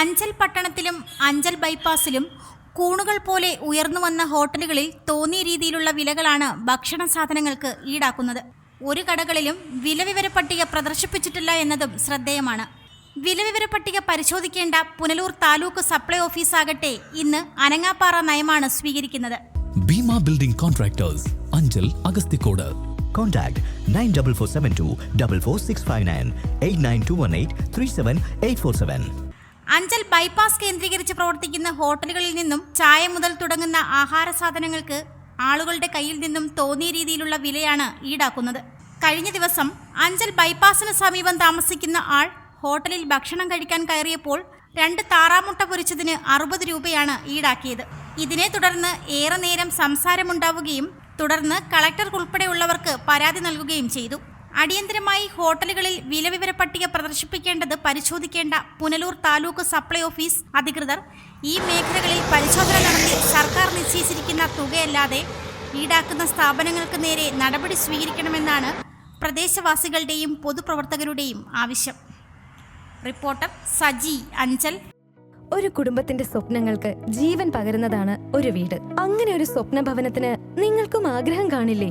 അഞ്ചൽ പട്ടണത്തിലും അഞ്ചൽ ബൈപ്പാസിലും കൂണുകൾ പോലെ ഉയർന്നു വന്ന ഹോട്ടലുകളിൽ തോന്നിയ രീതിയിലുള്ള വിലകളാണ് ഭക്ഷണ സാധനങ്ങൾക്ക് ഈടാക്കുന്നത്. ഒരു കടകളിലും വിലവിവര പട്ടിക പ്രദർശിപ്പിച്ചിട്ടില്ല എന്നതും ശ്രദ്ധേയമാണ്. വിലവിവര പട്ടിക പരിശോധിക്കേണ്ട പുനലൂർ താലൂക്ക് സപ്ലൈ ഓഫീസ് ആകട്ടെ ഇന്ന് അനങ്ങാപ്പാറ നയമാണ് സ്വീകരിക്കുന്നത്. Bhima building contractors Anchal Agasthikode Contact 94472 44659 89218 37847. Anchal bypass കേന്ദ്രീകരിച്ച് പ്രവർത്തിക്കുന്ന ഹോട്ടലുകളിൽ നിന്നും ചായ മുതൽ തുടങ്ങുന്ന ആഹാര സാധനങ്ങൾക്ക് ആളുകളുടെ കയ്യിൽ നിന്നും തോന്നിയ രീതിയിലുള്ള വിലയാണ് ഈടാക്കുന്നത്. കഴിഞ്ഞ ദിവസം അഞ്ചൽ ബൈപ്പാസിന് സമീപം താമസിക്കുന്ന ആൾ ഹോട്ടലിൽ ഭക്ഷണം കഴിക്കാൻ കയറിയപ്പോൾ രണ്ട് താറാമുട്ട പൊരിച്ചതിന് അറുപത് രൂപയാണ് ഈടാക്കിയത്. ഇതിനെ തുടർന്ന് ഏറെ നേരം സംസാരമുണ്ടാവുകയും തുടർന്ന് കളക്ടർക്കുൾപ്പെടെയുള്ളവർക്ക് പരാതി നൽകുകയും ചെയ്തു. അടിയന്തരമായി ഹോട്ടലുകളിൽ വിലവിവര പട്ടിക പ്രദർശിപ്പിക്കേണ്ടത് പരിശോധിക്കേണ്ട പുനലൂർ താലൂക്ക് സപ്ലൈ ഓഫീസ് അധികൃതർ. ഈ മേഖലകളിൽ പരിശോധന നടത്തി സർക്കാർ നിശ്ചയിച്ചിരിക്കുന്ന തുകയല്ലാതെ ഈടാക്കുന്ന സ്ഥാപനങ്ങൾക്ക് നേരെ നടപടി സ്വീകരിക്കണമെന്നാണ് പ്രദേശവാസികളുടെയും പൊതുപ്രവർത്തകരുടെയും ആവശ്യം. റിപ്പോർട്ടർ സജി അഞ്ചൽ. ഒരു കുടുംബത്തിന്റെ സ്വപ്നങ്ങൾക്ക് ജീവൻ പകരുന്നതാണ് ഒരു വീട്. അങ്ങനെ ഒരു സ്വപ്ന ഭവനത്തിന് നിങ്ങൾക്കും ആഗ്രഹം കാണില്ലേ?